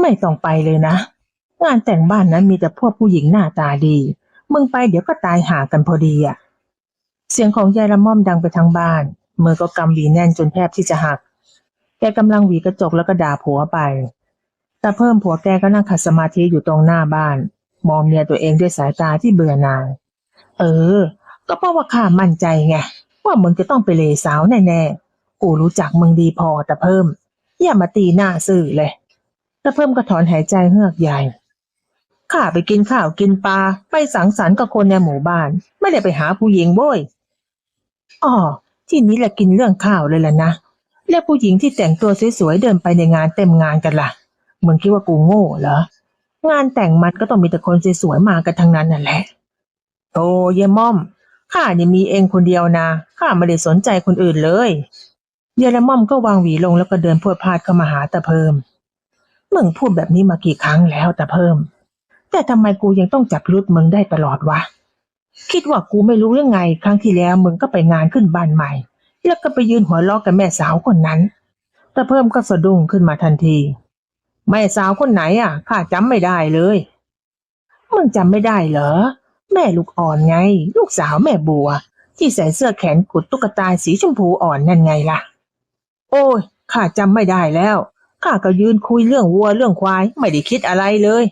ไม่ต้องไปเลยนะ งานแต่งบ้านนั้นมีแต่พวกผู้หญิงหน้าตาดี มึงไปเดี๋ยวก็ตายหากันพอดีอะเสียงของยายละม่อมดังไปทั้งบ้าน มือก็กำหวีแน่นจนแทบที่จะหัก แกกำลังหวีกระจกแล้วก็ด่าผัวไป แต่เพิ่มผัวแกก็นั่งขัดสมาธิอยู่ตรงหน้าบ้าน มองเมียตัวเองด้วยสายตาที่เบื่อหน่ายเออ ก็เพราะว่าข้ามั่นใจไงว่ามึงจะต้องไปเลสาวแน่ๆ กูรู้จักมึงดีพอแต่เพิ่ม อย่ามาตีหน้าสื่อเลย ต่เพิ่มก็ถอนหายใจเฮือกใหญ่ ข้าไปกินข้าวกินปลาไปสังสรรค์กับคนในหมู่บ้าน ไม่ได้ไปหาผู้หญิงโว้ยอ๋อที่นี้แหละกินเรื่องข้าวเลยล่ะนะ แล้วผู้หญิงที่แต่งตัวสวยๆเดินไปในงานเต็มงานกันล่ะมึงคิดว่ากูโง่เหรอ งานแต่งมันก็ต้องมีแต่คนสวยๆมากันทั้งนั้นนั่นแหละโอ้เยม่อม ข้าเนี่ยมีเองคนเดียวนะ ข้าไม่ได้สนใจคนอื่นเลย เยละม่อมก็วางหวีลงแล้วก็เดินพวดพลาดเข้ามาหาตาเพิ่ม มึงพูดแบบนี้มากี่ครั้งแล้วแตาเพิ่ม แต่ทำไมกูยังต้องจับรุดมึงได้ตลอดวะ คิดว่ากูไม่รู้เรื่องไง ครั้งที่แล้วมึงก็ไปงานขึ้นบ้านใหม่ แล้วก็ไปยืนหัวล้อกับแม่สาวคนนั้น แตาเพิ่มก็สะดุ้งขึ้นมาทันที แม่สาวคนไหนอะข้าจำไม่ได้เลยมึงจำไม่ได้เหรอ แม่ลูกอ่อนไง ลูกสาวแม่บัว ที่ใส่เสื้อแขนกุดตุ๊กตาสีชมพูอ่อนนั่นไงล่ะ โอ้ยข้าจำไม่ได้แล้ว ข้าก็ยืนคุยเรื่องวัวเรื่องควายไม่ได้คิดอะไรเลย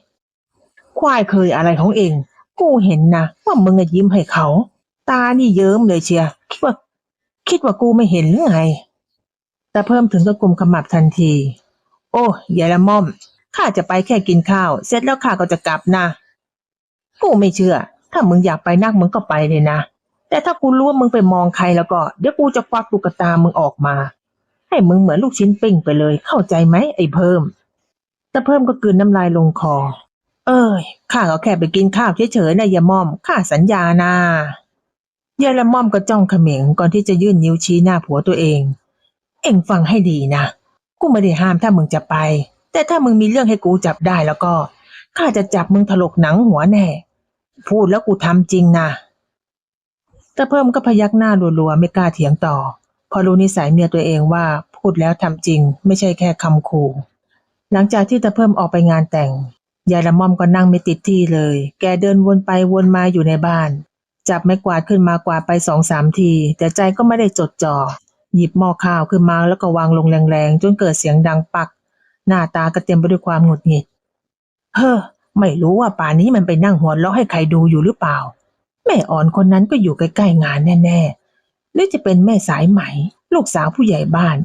ควายเคยอะไรของเอง กูเห็นนะว่ามึงอะยิ้มให้เขา ตานี่เยิ้มเลยเชียคิดว่า คิดว่ากูไม่เห็นหรือไง แต่เพิ่มถึงก็กลุ่มขมับทันที โอ้ยายละม่อมข้าจะไปแค่กินข้าว เสร็จแล้วข้าก็จะกลับนะ กูไม่เชื่อ ถ้ามึงอยากไปนักมึงก็ไปเลยนะ แต่ถ้ากูรู้ว่ามึงไปมองใครแล้วก็ เดี๋ยวกูจะควักตุ๊กตามึงออกมา ให้มึงเหมือนลูกชิ้นปิ้งไปเลย เข้าใจไหมไอ้เพิ่มแต่เพิ่มก็กลืนน้ำลายลงคอ เอ้ยข้าก็แค่ไปกินข้าวเฉยๆนะยายม่อมข้าสัญญานะยายละม่อมก็จ้องเขม็งก่อนที่จะยื่นนิ้วชี้หน้าผัวตัวเอง เอ็งฟังให้ดีนะกูไม่ได้ห้ามถ้ามึงจะไป แต่ถ้ามึงมีเรื่องให้กูจับได้แล้วก็ข้าจะจับมึงถลกหนังหัวแน่ พูดแล้วกูทำจริงนะแต่เพิ่มก็พยักหน้ารัวๆไม่กล้าเถียงต่อ พอรู้นิสัยเมียตัวเองว่าพูดแล้วทำจริง ไม่ใช่แค่คำขู่ หลังจากที่ตาเพิ่มออกไปงานแต่งยายละม่อมก็นั่งไม่ติดที่เลย แกเดินวนไปวนมาอยู่ในบ้าน จับไม้กวาดขึ้นมากวาดไปสองสามที แต่ใจก็ไม่ได้จดจ่อ หยิบหม้อข้าวขึ้นมาแล้วก็วางลงแรงๆ จนเกิดเสียงดังปัก หน้าตาก็เต็มไปด้วยความหงุดหงิด เฮ้อ ไม่รู้ว่าป่านนี้มันไปนั่งหัวเราะให้ใครดูอยู่หรือเปล่า แม่อ่อนคนนั้นก็อยู่ใกล้ๆงานแน่ๆ หรือจะเป็นแม่สายไหม ลูกสาวผู้ใหญ่บ้าน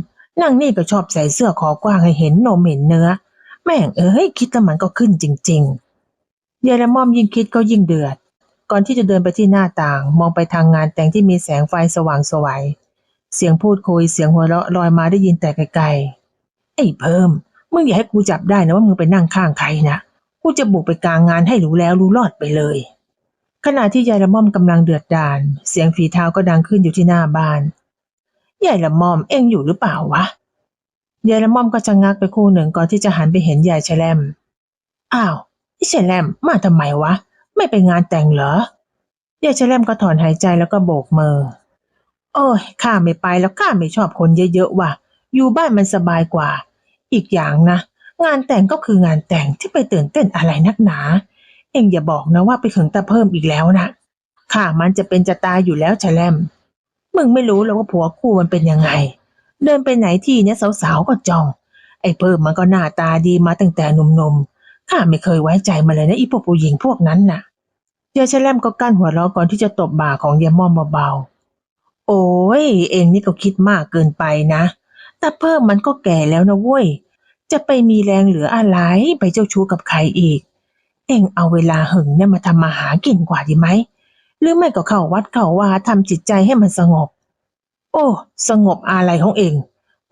นั่งนี่ก็ชอบใส่เสื้อคอกว้างให้เห็นนมเห็นเนื้อ แม่งเอ้ยคิดแล้วมันก็ขึ้นจริงๆยายละม่อมยิ่งคิดก็ยิ่งเดือด ก่อนที่จะเดินไปที่หน้าต่าง มองไปทางงานแต่งที่มีแสงไฟสว่างสวัยเสียงพูดคุยเสียงหัวเราะลอยมาได้ยินแต่ไกลๆไอ้เพิ่มมึงอย่าให้กูจับได้นะว่ามึงไปนั่งข้างใครนะกูจะบุกไปกลางงานให้รู้แล้วรู้รอดไปเลย ขณะที่ยายละม่อมกำลังเดือดดาลเสียงฝีเท้าก็ดังขึ้นอยู่ที่หน้าบ้านยายละม่อมเอ็งอยู่หรือเปล่าวะยายละม่อมก็จะงักไปคู่หนึ่งก่อนที่จะหันไปเห็นยายแชลมอ้าวนี่แชลมมาทำไมวะ ไม่ไปงานแต่งเหรอยายแชลมก็ถอนหายใจแล้วก็โบกมือ โอ้ยข้าไม่ไปแล้วข้าไม่ชอบคนเยอะๆว่ะ อยู่บ้านมันสบายกว่า อีกอย่างนะ งานแต่งก็คืองานแต่งที่ไปตื่นเต้นอะไรนักหนา เอ็งอย่าบอกนะว่าไปถึงตาเพิ่มอีกแล้วนะข้ามันจะเป็นจะตายอยู่แล้วแชลมมึงไม่รู้แล้วว่าผัวคู่มันเป็นยังไง เดินไปไหนที่เนี่ยสาวๆก็จ้อง ไอ้เพิ่มมันก็หน้าตาดีมาตั้งแต่หนุ่มๆข้าไม่เคยไว้ใจมาเลยนะอีพวกผู้หญิงพวกนั้นน่ะยายแชลมก็กั้นหัวเราะก่อนที่จะตบบ่าของยายม่อมเบาๆโอ้ยเองนี่ก็คิดมากเกินไปนะต่เพิ่มมันก็แก่แล้วนะเว้ยจะไปมีแรงเหลืออะไรไปเจ้าชู้กับใครอีก เองเอาเวลาหึงเนี่ยมาทำมาหากินกว่าดีไหม หรือไม่ก็เข้าวัดเข้าว่าทำจิตใจให้มันสงบ โอ้ สงบอะไรของเอง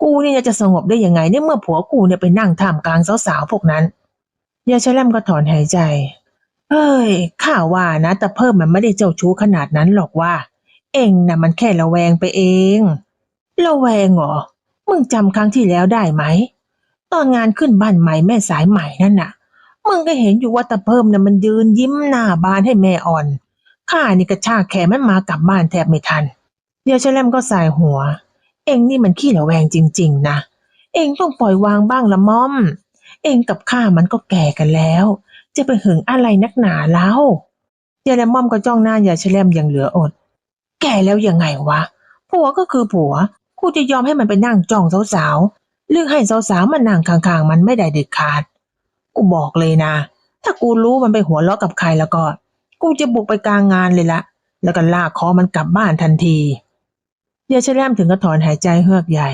กูเนี่ยจะสงบได้ยังไงเนี่ยเมื่อผัวกูเนี่ยไปนั่งท่ามกลางสาวๆพวกนั้นยาชะแลมก็ถอนหายใจ เฮ้ย ข้าว่านะแต่เพิ่มมันไม่ได้เจ้าชู้ขนาดนั้นหรอกว่า เองนะมันแค่ระแวงไปเอง ระแวงเหรอ มึงจำครั้งที่แล้วได้ไหม ตอนงานขึ้นบ้านใหม่แม่สายใหม่นั่นน่ะ มึงก็เห็นอยู่ว่าตะเพิ่มน่ะมันยืนยิ้มหน้าบานให้แม่อ่อน ข้านี่กระชากแขนมันมากลับบ้านแทบไม่ทัน เดี๋ยวเชลมก็สายหัว เองนี่มันขี้ระแวงจริง ๆ นะ เองต้องปล่อยวางบ้างละม่อม เองกับข้ามันก็แก่กันแล้ว จะไปหึงอะไรนักหนาเล่ายายละม่อมก็จ้องหน้ายายแชลมอย่างเหลืออด แก่แล้วยังไงวะ ผัวก็คือผัว กูจะยอมให้มันไปนั่งจ้องสาวๆเลือกให้สาวๆมันนั่งข้างๆมันไม่ได้เด็ดขาด กูบอกเลยนะ ถ้ากูรู้มันไปหัวเราะกับใครแล้วก็ กูจะบุกไปกลางงานเลยละ แล้วก็ลากคอมันกลับบ้านทันทียายแชลมถึงก็ถอนหายใจเฮือกใหญ่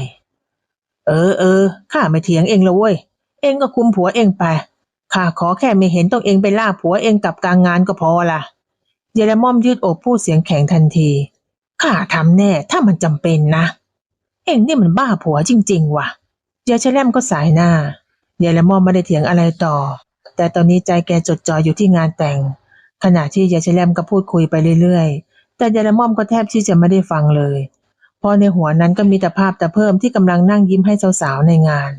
เออเออข้าไม่เถียงเองละเว้ย เองก็คุมผัวเองไป ข้าขอแค่ไม่เห็นต้องเองไปลากผัวเองกลับกลางงานก็พอละยายละม่อมยืดอกพูดเสียงแข็งทันที ข้าทำแน่ถ้ามันจำเป็นนะ เองนี่มันบ้าผัวจริง ๆ ว่ะยายแชลมก็สายหน้า ยายละม่อมไม่ได้เถียงอะไรต่อ แต่ตอนนี้ใจแกจดจ่ออยู่ที่งานแต่ง ขณะที่ยายแชลมก็พูดคุยไปเรื่อยๆ แต่ยายละม่อมก็แทบที่จะไม่ได้ฟังเลย เพราะในหัวนั้นก็มีแต่ภาพแต่เพิ่มที่กำลังนั่งยิ้มให้สาวๆในงาน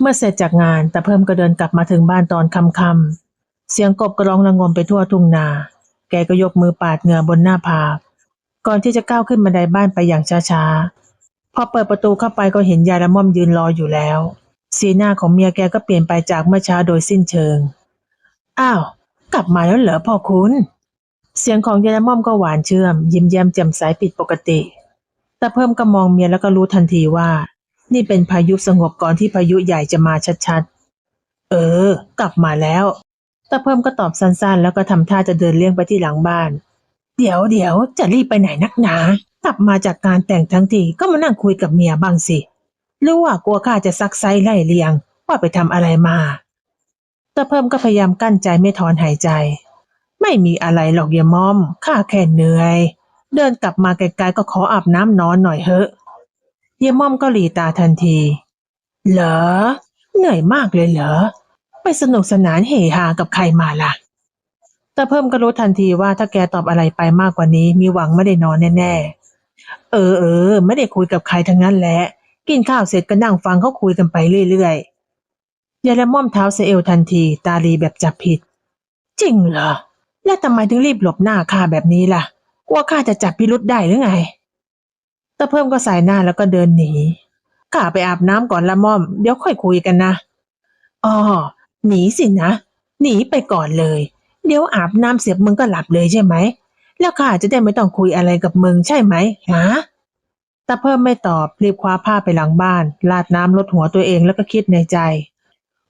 เมื่อเสร็จจากงานแต่เพิ่มก็เดินกลับมาถึงบ้านตอนค่ำๆเสียงกบกร้องระงมไปทั่วทุ่งนา แกก็ยกมือปาดเหงื่อบนหน้าผากก่อนที่จะก้าวขึ้นบันไดบ้านไปอย่างช้าๆ พอเปิดประตูเข้าไปก็เห็นยายละม่อมยืนรออยู่แล้ว สีหน้าของเมียแกก็เปลี่ยนไปจากเมื่อเช้าโดยสิ้นเชิง อ้าว กลับมาแล้วเหรอพ่อคุณ เสียงของยายม่อมก็หวานเชื่อม ยิ้มแย้มแจ่มใสผิดปกติ แต่เพิ่มก็มองเมียแล้วก็รู้ทันทีว่า นี่เป็นพายุสงบก่อนที่พายุใหญ่จะมาชัดๆ เออ กลับมาแล้ว แต่เพิ่มก็ตอบสั้นๆ แล้วก็ทำท่าจะเดินเลี่ยงไปที่หลังบ้าน เดี๋ยวเดี๋ยวจะรีบไปไหนนักหนา กลับมาจากการแต่งทั้งทีก็มานั่งคุยกับเมียบ้างสิ หรือว่ากลัวข้าจะซักไซไล่เลียง ว่าไปทำอะไรมาต่เพิ่มก็พยายามกั้นใจไม่ถอนหายใจ ไม่มีอะไรหรอกเยายมอม ข้าแค่เหนื่อย เดินกลับมาไกลๆก็ขออาบน้ำนอนหน่อยเถอะเยายม่อมก็หลีตาทันที เหรอ เหนื่อยมากเลยเหรอ ไปสนุกสนานเฮฮากับใครมาล่ะแต่เพิ่มก็รู้ทันทีว่าถ้าแกตอบอะไรไปมากกว่านี้ มีหวังไม่ได้นอนแน่ๆ เออเออไม่ได้คุยกับใครทั้งนั้นแหละ กินข้าวเสร็จก็นั่งฟังเขาคุยกันไปเรื่อยๆยายละม่อมเท้าเซเอลทันที ตาลีแบบจับผิด จริงเหรอ แล้วทำไมถึงรีบหลบหน้าข้าแบบนี้ล่ะ กลัวข้าจะจับพิรุษได้หรือไงต่เพิ่มก็สายหน้าแล้วก็เดินหนี ข้าไปอาบน้ำก่อนละม่อม เดี๋ยวค่อยคุยกันนะอ๋อหนีสินะ หนีไปก่อนเลย เดี๋ยวอาบน้ำเสร็จมึงก็หลับเลยใช่ไหม แล้วข้าจะได้ไม่ต้องคุยอะไรกับมึงใช่ไหมฮะ ตาเพิ่มไม่ตอบรีบคว้าผ้าไปหลังบ้านลาดน้ำลดหัวตัวเองแล้วก็คิดในใจ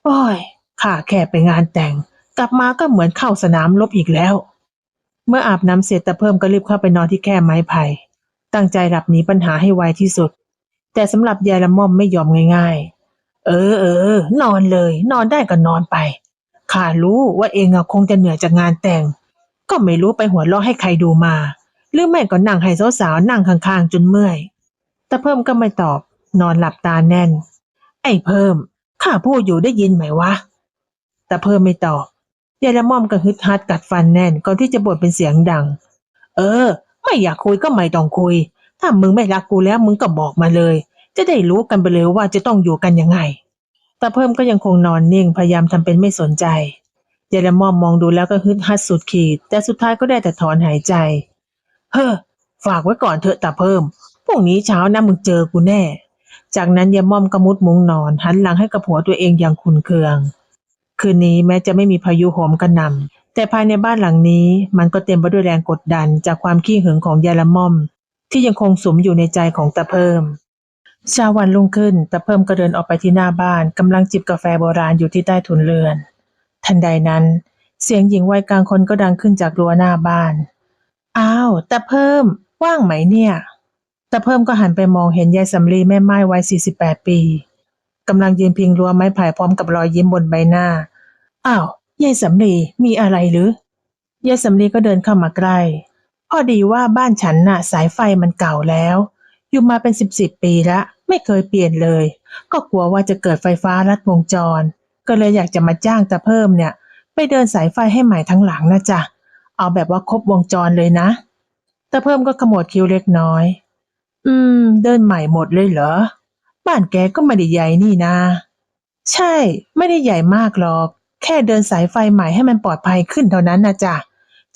โอ้ยข้าแค่ไปงานแต่ง กลับมาก็เหมือนเข้าสนามรบอีกแล้ว เมื่ออาบน้ำเสร็จตาเพิ่มก็รีบเข้าไปนอนที่แค่ไม้ไผ่ตั้งใจหลับหนีปัญหาให้ไวที่สุด แต่สำหรับยายละม่อมไม่ยอมง่ายๆ เออเออนอนเลย นอนได้ก็นอนไปข้ารู้ว่าเองอะคงจะเหนื่อยจากงานแต่ง ก็ไม่รู้ไปหัวเราะให้ใครดูมา หรือไม่ก็นั่งให้สาวๆนั่งข้างๆจนเมื่อย แต่เพิ่มก็ไม่ตอบ นอนหลับตาแน่น ไอ้เพิ่ม ข้าพูดอยู่ได้ยินไหมวะ แต่เพิ่มไม่ตอบยายละม่อมก็ฮึดฮัดกัดฟันแน่นก่อนที่จะบ่นเป็นเสียงดัง เออ ไม่อยากคุยก็ไม่ต้องคุย ถ้ามึงไม่รักกูแล้วมึงก็บอกมาเลย จะได้รู้กันไปเลยว่าจะต้องอยู่กันยังไง แต่เพิ่มก็ยังคงนอนนิ่งพยายามทำเป็นไม่สนใจยายละม่อมมองดูแล้วก็ฮึดฮัดสุดขีด แต่สุดท้ายก็ได้แต่ถอนหายใจ เฮ้อฝากไว้ก่อนเถอะตาเพิ่ม พรุ่งนี้เช้านะมึงเจอกูแน่ จากนั้นยายม่อมก็มุดมุ้งนอน หันหลังให้กับผัวตัวเองอย่างขุนเคือง คืนนี้แม้จะไม่มีพายุโหมกระหน่ำแต่ภายในบ้านหลังนี้มันก็เต็มไปด้วยแรงกดดันจากความขี้หึงของยายละม่อม ที่ยังคงสมอยู่ในใจของตาเพิ่มเช้าวันรุ่งขึ้นตาเพิ่มก็เดินออกไปที่หน้าบ้านกำลังจิบกาแฟโบราณอยู่ที่ใต้ถุนเรือน ทันใดนั้น เสียงหญิงวัยกลางคนก็ดังขึ้นจากรั้วหน้าบ้าน อ้าวตาเพิ่มว่างไหมเนี่ย ตาเพิ่มก็หันไปมองเห็นยายสำลีแม่ไม้วัย48 ปีกำลังยืนพิงรั้วไม้ไผ่พร้อมกับรอยยิ้มบนใบหน้า อ้าว ยายสำลีมีอะไรหรือ ยายสำลีก็เดินเข้ามาใกล้พอดีว่าบ้านฉันน่ะ สายไฟมันเก่าแล้ว อยู่มาเป็นสิบสิบปีละไม่เคยเปลี่ยนเลย ก็กลัวว่าจะเกิดไฟฟ้าลัดวงจร ก็เลยอยากจะมาจ้างตาเพิ่มเนี่ย ไปเดินสายไฟให้ใหม่ทั้งหลังนะจ๊ะ เอาแบบว่าครบวงจรเลยนะตาเพิ่มก็ขมวดคิ้วเล็กน้อย อืม เดินใหม่หมดเลยเหรอ บ้านแกก็ไม่ได้ใหญ่นี่นะใช่ ไม่ได้ใหญ่มากหรอก แค่เดินสายไฟใหม่ให้มันปลอดภัยขึ้นเท่านั้นนะจ๊ะ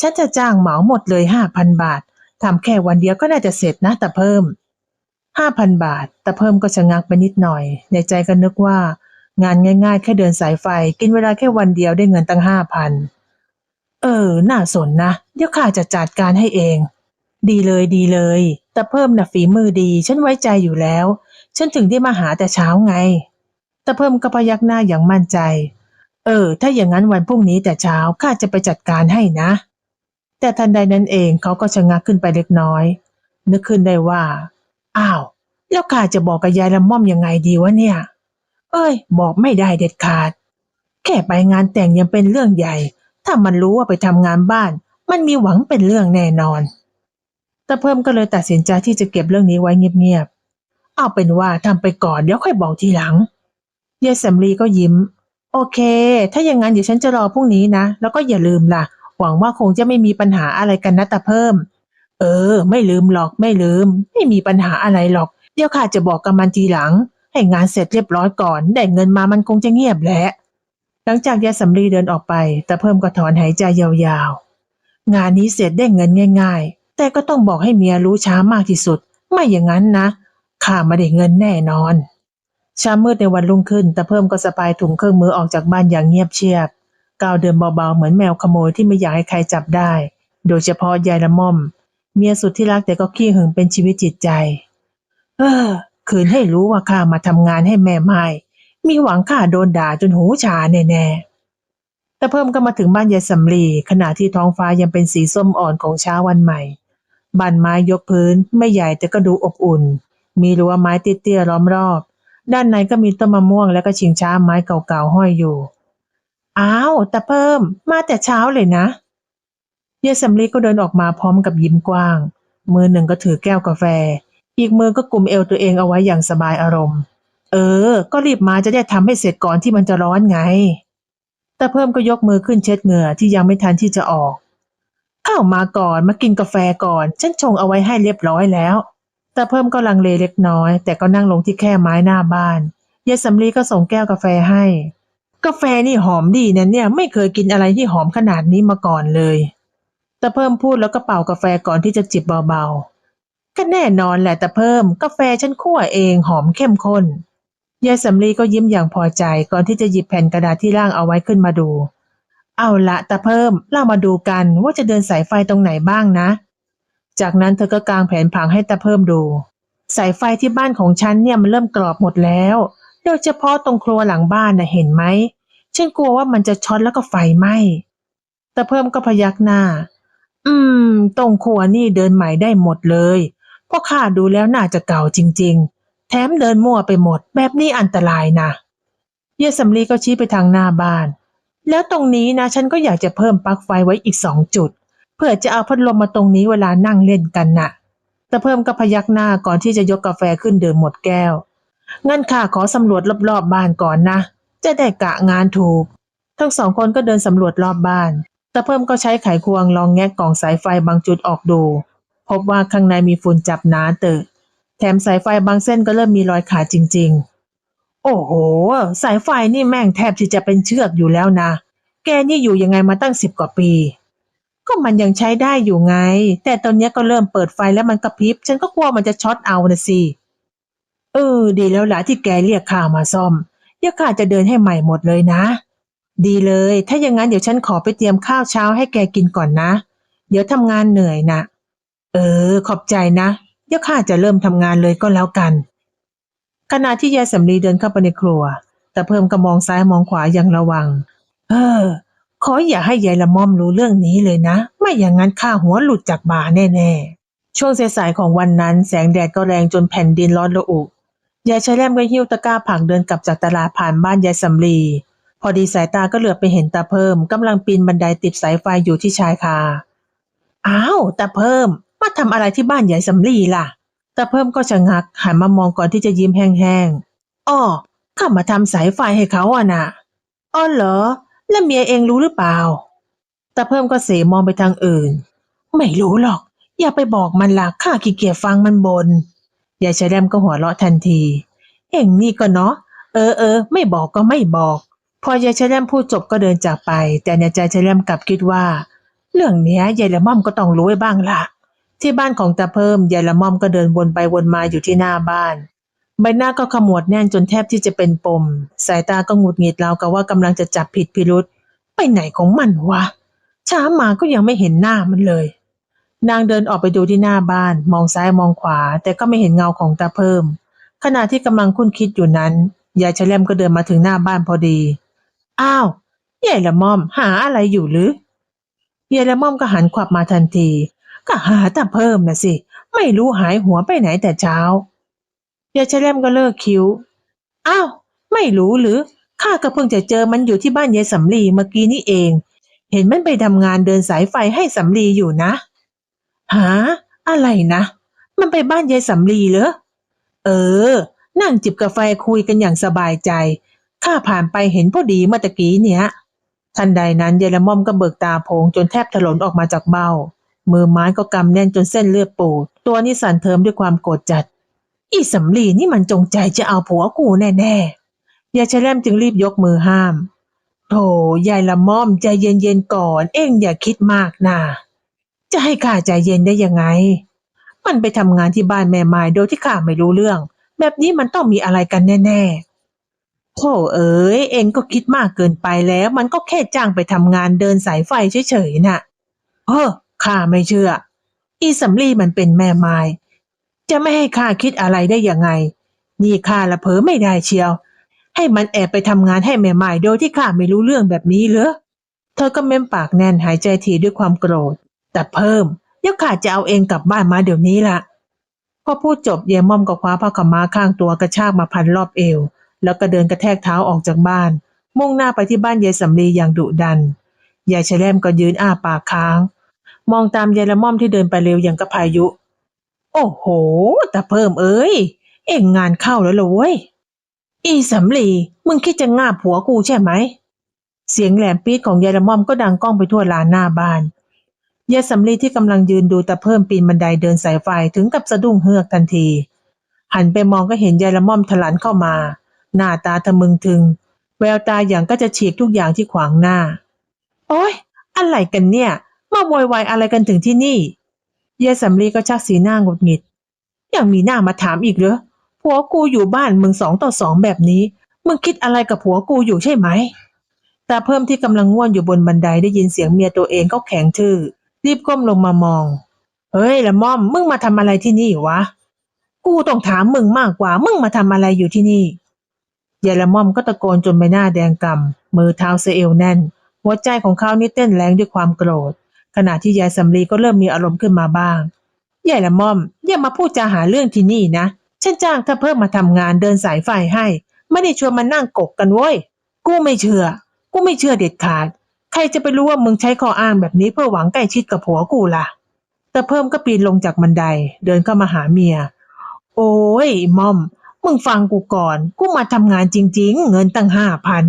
ฉันจะจ้างเหมาหมดเลยห้าพันบาท ทำแค่วันเดียวก็น่าจะเสร็จนะแต่เพิ่มห้าพันบาท แต่เพิ่มก็ชะงักไปนิดหน่อย ในใจก็นึกว่า งานง่ายๆ แค่เดินสายไฟ กินเวลาแค่วันเดียวได้เงินตั้งห้าพัน เออ น่าสนนะ เดี๋ยวข้าจะจัดการให้เอง ดีเลยดีเลยแต่เพิ่มน่ะฝีมือดี ฉันไว้ใจอยู่แล้ว ฉันถึงได้มาหาแต่เช้าไงแต่เพิ่มก็พยักหน้าอย่างมั่นใจ เออ ถ้าอย่างนั้นวันพรุ่งนี้แต่เช้าข้าจะไปจัดการให้นะ แต่ทันใดนั้นเองเขาก็ชะงักขึ้นไปเล็กน้อย นึกขึ้นได้ว่า อ้าว แล้วข้าจะบอกกับยายละม่อมยังไงดีวะเนี่ย เอ้ย บอกไม่ได้เด็ดขาด แค่ไปงานแต่งยังเป็นเรื่องใหญ่ ถ้ามันรู้ว่าไปทำงานบ้าน มันมีหวังเป็นเรื่องแน่นอน ต่เพิ่มก็เลยตัดสินใจที่จะเก็บเรื่องนี้ไว้เงียบๆ เอาเป็นว่าทำไปก่อนเดี๋ยวค่อยบอกทีหลังยายสำลีก็ยิ้ม โอเค ถ้าอย่างนั้นเดี๋ยวฉันจะรอพรุ่งนี้นะ แล้วก็อย่าลืมล่ะ หวังว่าคงจะไม่มีปัญหาอะไรกันนะตาเพิ่ม เออ ไม่ลืมหรอกไม่ลืม ไม่มีปัญหาอะไรหรอก เดี๋ยวข้าจะบอกกับมันทีหลัง ให้งานเสร็จเรียบร้อยก่อน ได้เงินมามันคงจะเงียบแหละหลังจากยายสำลีเดินออกไปตาเพิ่มก็ถอนหายใจยาวๆ งานนี้เสร็จได้เงินง่าย ๆ แต่ก็ต้องบอกให้เมียรู้ช้ามากที่สุด ไม่อย่างนั้นนะข้าไม่ได้เงินแน่นอนเช้ามืดในวันรุ่งขึ้นตาเพิ่มก็สะพายถุงเครื่องมือออกจากบ้านอย่างเงียบเชียบก้าวเดินเบาๆเหมือนแมวขโมยที่ไม่อยากให้ใครจับได้ โดยเฉพาะยายละม่อม เมียสุดที่รักแต่ก็ขี้หึงเป็นชีวิตจิตใจ เออคืนให้รู้ว่าข้ามาทำงานให้แม่ไม้มีหวังข้าโดนด่าจนหูชาแน่ๆแต่เพิ่มก็มาถึงบ้านยายสำลีขณะที่ท้องฟ้ายังเป็นสีส้มอ่อนของเช้าวันใหม่ บ้านไม้ยกพื้นไม่ใหญ่แต่ก็ดูอบอุ่น มีรั้วไม้เตี้ยๆล้อมรอบ ด้านในก็มีต้นมะม่วงและก็ชิงช้าไม้เก่าๆห้อยอยู่ อ้าวแต่เพิ่มมาแต่เช้าเลยนะยายสำลีก็เดินออกมาพร้อมกับยิ้มกว้าง มือหนึ่งก็ถือแก้วกาแฟ อีกมือก็กลุมเอวตัวเองเอาไว้อย่างสบายอารมณ์ เออ ก็รีบมาจะได้ทำให้เสร็จก่อนที่มันจะร้อนไง แต่เพิ่มก็ยกมือขึ้นเช็ดเหงื่อที่ยังไม่ทันที่จะออก เข้ามาก่อนมากินกาแฟก่อน ฉันชงเอาไว้ให้เรียบร้อยแล้ว แต่เพิ่มก็ลังเลเล็กน้อย แต่ก็นั่งลงที่แค่ไม้หน้าบ้านยายสำลีก็ส่งแก้วกาแฟให้ กาแฟนี่หอมดีนะเนี่ย ไม่เคยกินอะไรที่หอมขนาดนี้มาก่อนเลย แต่เพิ่มพูดแล้วก็เป่ากาแฟก่อนที่จะจิบเบาๆ ก็แน่นอนแหละแต่เพิ่มกาแฟฉันคั่วเองหอมเข้มข้นยายสำลีก็ยิ้มอย่างพอใจก่อนที่จะหยิบแผ่นกระดาษที่ร่างเอาไว้ขึ้นมาดู เอาละต่เพิ่มเรามาดูกันว่าจะเดินสายไฟตรงไหนบ้างนะ จากนั้นเธอก็กางแผนผังให้ตาเพิ่มดู สายไฟที่บ้านของฉันเนี่ยมันเริ่มกรอบหมดแล้วโดยเฉพาะตรงครัวหลังบ้านนะเห็นไหมฉันกลัวว่ามันจะช็อตแล้วก็ไฟไหม้ตาเพิ่มก็พยักหน้า อืม ตรงครัวนี่เดินใหม่ได้หมดเลยเพราะข้าดูแล้วน่าจะเก่าจริง ๆ แถมเดินมั่วไปหมด แบบนี้อันตรายนะ เยายสำลีก็ชี้ไปทางหน้าบ้าน แล้วตรงนี้นะฉันก็อยากจะเพิ่มปลั๊กไฟไว้อีกสองจุด เพื่อจะเอาพัดลมมาตรงนี้เวลานั่งเล่นกันน่ะ แต่เพิ่มก็พยักหน้าก่อนที่จะยกกาแฟขึ้นดื่มหมดแก้ว งั้นข้าขอสำรวจรอบๆบบ้านก่อนนะ จะได้กะงานถูก ทั้งสองคนก็เดินสำรวจรอบบ้าน แต่เพิ่มก็ใช้ไขควงลองแงะกล่องสายไฟบางจุดออกดู พบว่าข้างในมีฝุ่นจับหนาเตอะแถมสายไฟบางเส้นก็เริ่มมีรอยขาดจริง ๆ โอ้โห สายไฟนี่แม่งแทบที่จะเป็นเชือกอยู่แล้วนะ แกนี่อยู่ยังไงมาตั้งสิบกว่าปี ก็มันยังใช้ได้อยู่ไง แต่ตอนนี้ก็เริ่มเปิดไฟแล้วมันกระพริบ ฉันก็กลัวมันจะช็อตเอานะสิ เออ ดีแล้วล่ะที่แกเรียกข้ามาซ่อม เดี๋ยวข้าจะเดินให้ใหม่หมดเลยนะ ดีเลย ถ้าอย่างนั้นเดี๋ยวฉันขอไปเตรียมข้าวเช้าให้แกกินก่อนนะ เดี๋ยวทำงานเหนื่อยนะ เออ ขอบใจนะ เดี๋ยวข้าจะเริ่มทำงานเลยก็แล้วกัน ขณะที่ยายสำลีเดินเข้าไปในครัว แต่เพิ่มก็มองซ้ายมองขวาอย่างระวัง เออ ขออย่าให้ยายละม่อมรู้เรื่องนี้เลยนะ ไม่อย่างนั้นข้าหัวหลุดจากบ่าแน่ ๆ ช่วงสายๆของวันนั้น แสงแดดก็แรงจนแผ่นดินร้อนระอุยายชายแลมก็หิ้วตะกร้าผักเดินกลับจากตลาดผ่านบ้านยายสำลี พอดีสายตาก็เหลือบไปเห็นตาเพิ่มกำลังปีนบันไดติดสายไฟอยู่ที่ชายคาอ้าวตาเพิ่มมาทำอะไรที่บ้านยายสำลีล่ะ ตาเพิ่มก็ชะงักหันมามองก่อนที่จะยิ้มแห้งๆ อ้อ ข้ามาทำสายไฟให้เขาอะนะอ้อเหรอ แล้วเมียเองรู้หรือเปล่าตาเพิ่มก็เสมองไปทางอื่น ไม่รู้หรอก อย่าไปบอกมันล่ะข้าขี้เกียจฟังมันบนยายชายแลมก็หัวเราะทันที เอ็งนี่ก็เนาะ เออเออ ไม่บอกก็ไม่บอก พอยายชายแลมพูดจบก็เดินจากไป แต่ในใจชายแลมกลับคิดว่า เรื่องเนี้ยยายละม่อมก็ต้องรู้ไว้บ้างล่ะ ที่บ้านของตาเพิ่มยายละม่อมก็เดินวนไปวนมาอยู่ที่หน้าบ้าน ใบหน้าก็ขมวดแน่นจนแทบที่จะเป็นปม สายตาก็หงุดหงิดราวกับว่ากำลังจะจับผิดพิรุษไปไหนของมันวะ ช้ามาก็ยังไม่เห็นหน้ามันเลย นางเดินออกไปดูที่หน้าบ้าน มองซ้ายมองขวา แต่ก็ไม่เห็นเงาของตาเพิ่ม ขณะที่กำลังคุ้นคิดอยู่นั้นยายแฉลมก็เดินมาถึงหน้าบ้านพอดี อ้าวยายละม่อมหาอะไรอยู่หรือยายละม่อมก็หันขวับมาทันที ก็หาแตาเพิ่มนะสิ ไม่รู้หายหัวไปไหนแต่เช้ายายแฉลมก็เลิกคิ้ว อ้าว ไม่รู้หรือ ข้าก็เพิ่งจะเจอมันอยู่ที่บ้านยายสำลีเมื่อกี้นี่เอง เห็นมันไปทำงานเดินสายไฟให้สำลีอยู่นะ หา อะไรนะ มันไปบ้านยายสำลีเหรอ เออ นั่งจิบกาแฟคุยกันอย่างสบายใจ ข้าผ่านไปเห็นพอดีเมื่อตะกี้เนี้ยทันใดนั้นยายละม่อมก็เบิกตาโพงจนแทบถลนออกมาจากเบ้า มือไม้ก็กำแน่นจนเส้นเลือดปูดตัวนี่สั่นเทิมด้วยความโกรธจัด อีสำลีนี่มันจงใจจะเอาผัวกูแน่ๆยายแฉลมจึงรีบยกมือห้าม โธ่ยายละม่อมใจเย็นๆก่อน เอ็งอย่าคิดมากนะจะให้ข้าใจเย็นได้ยังไง มันไปทำงานที่บ้านแม่ไม้โดยที่ข้าไม่รู้เรื่อง แบบนี้มันต้องมีอะไรกันแน่ๆโธ่เอ๋ยเองก็คิดมากเกินไปแล้ว มันก็แค่จ้างไปทำงานเดินสายไฟเฉยๆน่ะเฮ้อ ข้าไม่เชื่อ อีสำลีมันเป็นแม่ไม้จะไม่ให้ข้าคิดอะไรได้ยังไง นี่ข้าละเผลอไม่ได้เชียว ให้มันแอบไปทำงานให้แม่ไม้โดยที่ข้าไม่รู้เรื่องแบบนี้เหรอ เธอก็เม้มปากแน่นหายใจทีด้วยความโกรธ แต่เพิ่มเดี๋ยวข้าจะเอาเองกลับบ้านมาเดี๋ยวนี้ละพอพูดจบเยม่อมก็คว้าผ้าขม้าข้างตัวกระชากมาพันรอบเอว แล้วก็เดินกระแทกเท้าออกจากบ้าน มุ่งหน้าไปที่บ้านยายสำลีอย่างดุดันยายแฉลมก็ยืนอ้าปากค้าง มองตามยายละม่อมที่เดินไปเร็วอย่างกระพายุ โอ้โหต่เพิ่มเอ้ย เอ็งงานเข้าแล้วเหรอเว้ย อีสำลี มึงคิดจะงาบผัวกูใช่ไหม เสียงแหลมปี๊ดของยายละม่อมก็ดังก้องไปทั่วลานหน้าบ้านยายสำลีที่กำลังยืนดูตาเพิ่มปีนบันไดเดินสายไฟถึงกับสะดุ้งเฮือกทันที หันไปมองก็เห็นยายละม่อมถลันเข้ามา หน้าตาทะมึงถึง แววตาอย่างก็จะฉีกทุกอย่างที่ขวางหน้า โอ๊ยอะไรกันเนี่ย มาโวยวายอะไรกันถึงที่นี่ยายสำลีก็ชักสีหน้าหงุดหงิด ยังมีหน้ามาถามอีกเหรอผัวกูอยู่บ้านมึงสองต่อสองแบบนี้ มึงคิดอะไรกับผัวกูอยู่ใช่ไหมตาเพิ่มที่กำลังง่วนอยู่บนบันไดได้ยินเสียงเมียตัวเองก็แข็งทื่อ รีบก้มลงมามอง เฮ้ยละม่อม มึงมาทำอะไรที่นี่วะ กูต้องถามมึงมากกว่า มึงมาทำอะไรอยู่ที่นี่ยายละม่อมก็ตะโกนจนใบหน้าแดงกำ่ำมือเท้าเซเอวแน่น หัวใจของเขานี่เต้นแรงด้วยความโกรธ ขณะที่ยายสำลีก็เริ่มมีอารมณ์ขึ้นมาบ้างยายละม่อม อย่ามาพูดจาหาเรื่องที่นี่นะ ฉันจ้างถ้าเพิ่มมาทำงานเดินสายไฟให้ ไม่ได้ชวนมานั่งกกกันเว้ย กูไม่เชื่อ กูไม่เชื่อเด็ดขาด ใครจะไปรู้ว่ามึงใช้ข้ออ้างแบบนี้เพื่อหวังใกล้ชิดกับผัวกูล่ะ แต่เพิ่มก็ปีนลงจากบันได เดินเข้ามาหาเมีย โอ้ยม่อม มึงฟังกูก่อน กูมาทำงานจริง ๆ เงินตั้งห้าพัน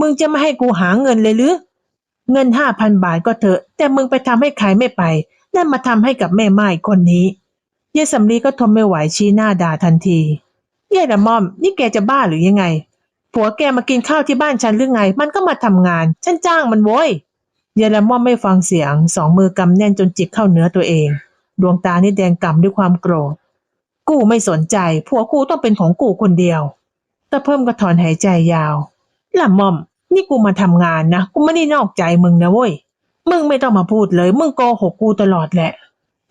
มึงจะไม่ให้กูหาเงินเลยหรือ เงินห้าพันบาทก็เถอะ แต่มึงไปทำให้ใครไม่ไป นั่นมาทำให้กับแม่ไม้คนนี้ยายสำลีก็ทนไม่ไหวชี้หน้าด่าทันทียายละม่อม นี่แกจะบ้าหรือยังไง ผัวแกมากินข้าวที่บ้านฉันหรือไง มันก็มาทำงาน ฉันจ้างมันโว้ยยายละม่อมไม่ฟังเสียง สองมือกำแน่นจนจิกเข้าเนื้อตัวเอง ดวงตานี่แดงก่ำด้วยความโกรธ กูไม่สนใจ ผัวกูต้องเป็นของกูคนเดียว แต่เพิ่มก็ถอนหายใจยาวละม่อม นี่กูมาทำงานนะ กูไม่ได้นอกใจมึงนะเว้ย มึงไม่ต้องมาพูดเลย มึงโกหกกูตลอดแหละ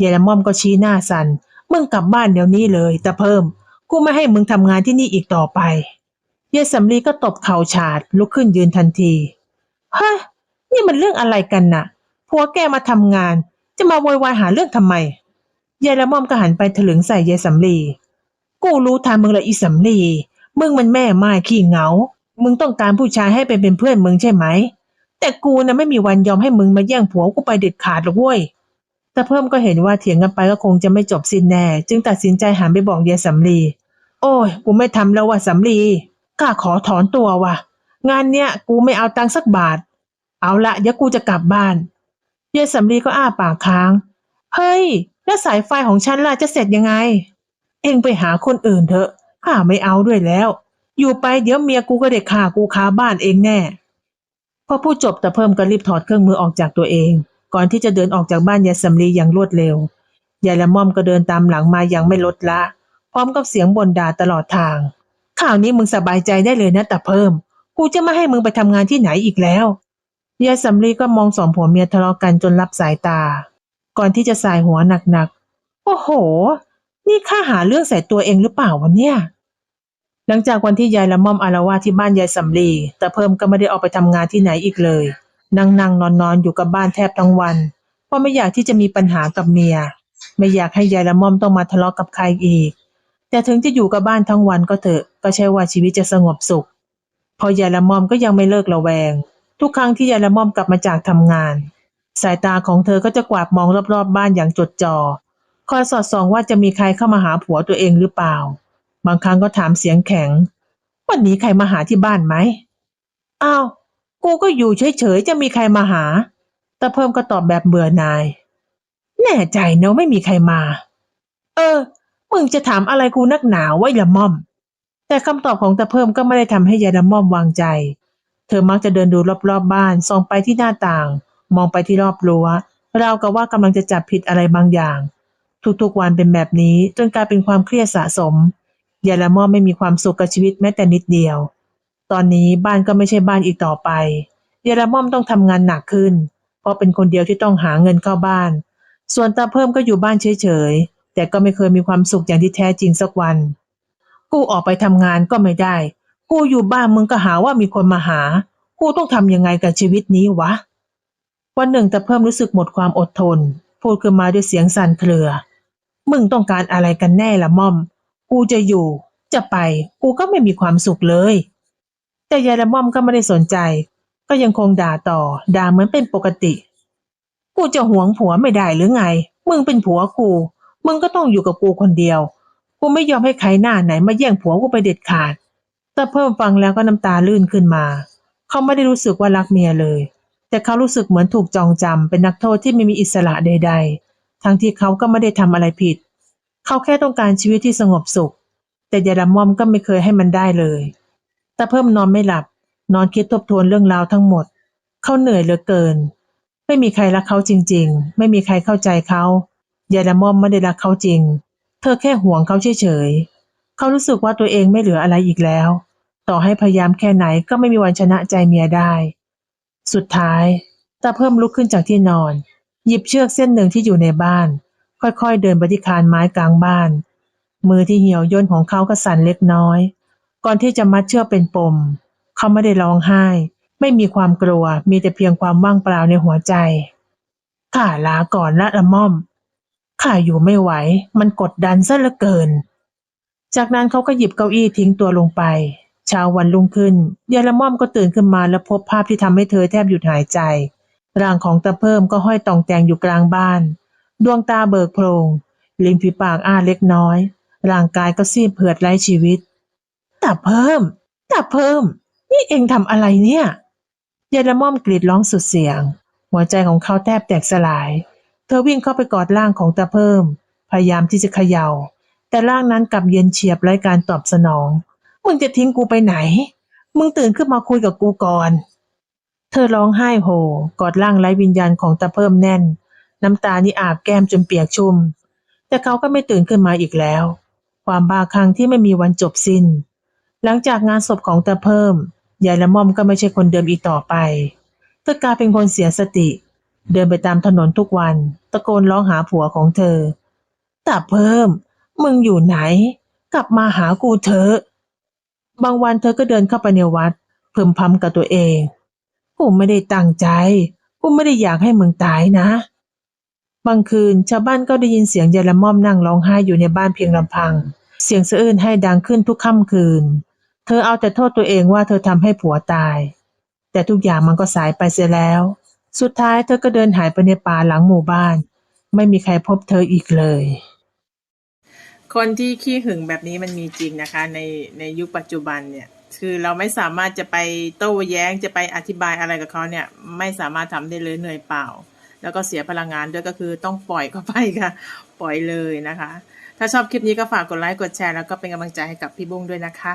ยายลม่อมก็ชี้หน้าสัน มึงกลับบ้านเดี๋ยวนี้เลยแต่เพิ่ม กูไม่ให้มึงทำงานที่นี่อีกต่อไปยายสำลีก็ตบเข่าฉาดลุกขึ้นยืนทันที ฮะ นี่มันเรื่องอะไรกันน่ะ ผัวแกมาทำงาน จะมาโวยวายหาเรื่องทำไมยายละม่อมก็หันไปถลึงใส่ยายสำลี กูรู้ทางมึงละอีสำลี มึงมันแม่ไม้ขี้เหงา มึงต้องการผู้ชายให้เป็นเป็นเพื่อนมึงใช่ไหม แต่กูนะไม่มีวันยอมให้มึงมาแย่งผัวกูไปเด็ดขาดหรอกเว้ยแต่เพิ่มก็เห็นว่าเถียงกันไปก็คงจะไม่จบสิ้นแน่ จึงตัดสินใจหันไปบอกยายสำลี โอ้ย กูไม่ทำแล้วว่ะสำลีข้าขอถอนตัวว่ะ งานเนี้ยกูไม่เอาตังค์สักบาท เอาละเดี๋ยวกูจะกลับบ้านยายสำลีก็อ้าปากค้าง เฮ้ย แล้วสายไฟของฉันล่ะจะเสร็จยังไง เองไปหาคนอื่นเถอะข้าไม่เอาด้วยแล้ว อยู่ไปเดี๋ยวเมียกูก็เด็กข่ากูคาบ้านเองแน่ พอพูดจบแต่เพิ่มก็รีบถอดเครื่องมือออกจากตัวเอง ก่อนที่จะเดินออกจากบ้านยายสำลีอย่างรวดเร็วยายละม่อมก็เดินตามหลังมาอย่างไม่ลดละ พร้อมกับเสียงบ่นด่าตลอดทาง ข่าวนี้มึงสบายใจได้เลยนะแต่เพิ่ม กูจะไม่ให้มึงไปทำงานที่ไหนอีกแล้วยายสำลีก็มองสองผัวเมียทะเลาะกันจนรับสายตา ก่อนที่จะสายหัวหนักๆ โอ้โห นี่ข้าหาเรื่องใส่ตัวเองหรือเปล่าวะเนี่ย หลังจากวันที่ยายละม่อมอารวาที่บ้านยายสำลีแต่เพิ่มก็ไม่ได้ออกไปทำงานที่ไหนอีกเลย นั่งนั่งนอนนอนอยู่กับบ้านแทบทั้งวัน เพราะไม่อยากที่จะมีปัญหากับเมีย ไม่อยากให้ยายละม่อมต้องมาทะเลาะกับใครอีก แต่ถึงจะอยู่กับบ้านทั้งวันก็เถอะ ก็ใช่ว่าชีวิตจะสงบสุข พอยายละม่อมก็ยังไม่เลิกระแวง ทุกครั้งที่ยายละม่อมกลับมาจากทำงาน สายตาของเธอก็จะกวาดมองรอบๆบ้านอย่างจดจ่อ คอยสอดส่องว่าจะมีใครเข้ามาหาผัวตัวเองหรือเปล่า บางครั้งก็ถามเสียงแข็ง วันนี้ใครมาหาที่บ้านไหมอ้าวกูก็อยู่เฉยๆจะมีใครมาหา แต่เพิ่มก็ตอบแบบเบื่อนาย แน่ใจเนอะไม่มีใครมา เออ มึงจะถามอะไรกูนักหนาไว้ละม่อม แต่คำตอบของตาเพิ่มก็ไม่ได้ทำให้ยายละม่อมวางใจ เธอมักจะเดินดูรอบๆบบ้านส่องไปที่หน้าต่าง มองไปที่รอบรั้วราวกับว่ากำลังจะจับผิดอะไรบางอย่าง ทุกๆวันเป็นแบบนี้จนกลายเป็นความเครียดสะสม ยายละม่อมไม่มีความสุขกับชีวิตแม้แต่นิดเดียว ตอนนี้บ้านก็ไม่ใช่บ้านอีกต่อไป ยายละม่อมต้องทำงานหนักขึ้น เพราะเป็นคนเดียวที่ต้องหาเงินเข้าบ้าน ส่วนตาเพิ่มก็อยู่บ้านเฉยๆ แต่ก็ไม่เคยมีความสุขอย่างที่แท้จริงสักวัน กูออกไปทำงานก็ไม่ได้ กูอยู่บ้านมึงก็หาว่ามีคนมาหา กูต้องทำยังไงกับชีวิตนี้วะ วันหนึ่งตาเพิ่มรู้สึกหมดความอดทน พูดขึ้นมาด้วยเสียงสั่นเครือ มึงต้องการอะไรกันแน่ละม่อม กูจะอยู่ จะไป กูก็ไม่มีความสุขเลย แต่ยายละม่อมก็ไม่ได้สนใจ ก็ยังคงด่าต่อ ด่าเหมือนเป็นปกติ กูจะหวงผัวไม่ได้หรือไง มึงเป็นผัวกู มึงก็ต้องอยู่กับกูคนเดียว กูไม่ยอมให้ใครหน้าไหนมาแย่งผัวกูไปเด็ดขาด แต่เพิ่มฟังแล้วก็น้ำตาลื่นขึ้นมา เขาไม่ได้รู้สึกว่ารักเมียเลย แต่เขารู้สึกเหมือนถูกจองจำเป็นนักโทษที่ไม่มีอิสระใด ๆ ทั้งที่เขาก็ไม่ได้ทำอะไรผิด เขาแค่ต้องการชีวิตที่สงบสุข แต่ยายละม่อมก็ไม่เคยให้มันได้เลยต่เพิ่มนอนไม่หลับ นอนคิดทบทวนเรื่องราวทั้งหมด เขาเหนื่อยเหลือเกิน ไม่มีใครรักเขาจริง ๆ ไม่มีใครเข้าใจเขายายละม่อมไม่ได้รักเขาจริง เธอแค่ห่วงเขาเฉยๆ เขารู้สึกว่าตัวเองไม่เหลืออะไรอีกแล้ว ต่อให้พยายามแค่ไหนก็ไม่มีวันชนะใจเมียได้ สุดท้ายตาเพิ่มลุกขึ้นจากที่นอน หยิบเชือกเส้นหนึ่งที่อยู่ในบ้าน ค่อยๆ เดินไปที่คานไม้กลางบ้าน มือที่เหี่ยวย่นของเขาก็สั่นเล็กน้อย ก่อนที่จะมัดเชือกเป็นปม เขาไม่ได้ร้องไห้ ไม่มีความกลัว มีแต่เพียงความว่างเปล่าในหัวใจ ข้าลาก่อนละละม่อม ข้าอยู่ไม่ไหว มันกดดันซะเหลือเกิน จากนั้นเขาก็หยิบเก้าอี้ทิ้งตัวลงไป เช้าวันรุ่งขึ้นยายละม่อมก็ตื่นขึ้นมาและพบภาพที่ทำให้เธอแทบหยุดหายใจ ร่างของตาเพิ่มก็ห้อยตองแตงอยู่กลางบ้าน ดวงตาเบิกโพรงริมฝีปากอ้าเล็กน้อย ร่างกายก็ซีดเผือดไร้ชีวิตตาเพิ่มตาเพิ่ม นี่เองทำอะไรเนี่ยยายละม่อมกรีดร้องสุดเสียง หัวใจของเขาแทบแตกสลาย เธอวิ่งเข้าไปกอดร่างของตาเพิ่ม พยายามที่จะเขยา่า แต่ร่างนั้นกลับเย็นเฉียบไร้การตอบสนอง มึงจะทิ้งกูไปไหน มึงตื่นขึ้นมาคุยกับกูก่อน เธอร้องไห้โฮกอดร่างไร้วิญญาณของตาเพิ่มแน่น น้ำตานี่อาบแก้มจนเปียกชุ่ม แต่เขาก็ไม่ตื่นขึ้นมาอีกแล้ว ความบ้าคลั่งที่ไม่มีวันจบสิ้น หลังจากงานศพของตาเพิ่มยายละม่อมก็ไม่ใช่คนเดิมอีกต่อไปเธอกลายเป็นคนเสียสติ เดินไปตามถนนทุกวัน ตะโกนร้องหาผัวของเธอตาเพิ่ม มึงอยู่ไหน กลับมาหากูเถอะบางวันเธอก็เดินเข้าไปในวัดพึมพำกับตัวเอง กูไม่ได้ตั้งใจ กูไม่ได้อยากให้มึงตายนะ บางคืนชาวบ้านก็ได้ยินเสียงยายละม่อมนั่งร้องไห้อยู่ในบ้านเพียงลำพัง เสียงสะอื้นให้ดังขึ้นทุกค่ำคืน เธอเอาแต่โทษตัวเองว่าเธอทำให้ผัวตาย แต่ทุกอย่างมันก็สายไปเสียแล้ว สุดท้ายเธอก็เดินหายไปในป่าหลังหมู่บ้าน ไม่มีใครพบเธออีกเลย คนที่ขี้หึงแบบนี้มันมีจริงนะคะ ในในยุคปัจจุบันเนี่ยคือเราไม่สามารถจะไปโต้แย้งจะไปอธิบายอะไรกับเขาเนี่ย ไม่สามารถทำได้เลยเหนื่อยเปล่า แล้วก็เสียพลังงานด้วยก็คือต้องปล่อยเข้าไปค่ะ ปล่อยเลยนะคะ ถ้าชอบคลิปนี้ก็ฝากกดไลค์กดแชร์แล้วก็เป็นกำลังใจให้กับพี่บุ้งด้วยนะคะ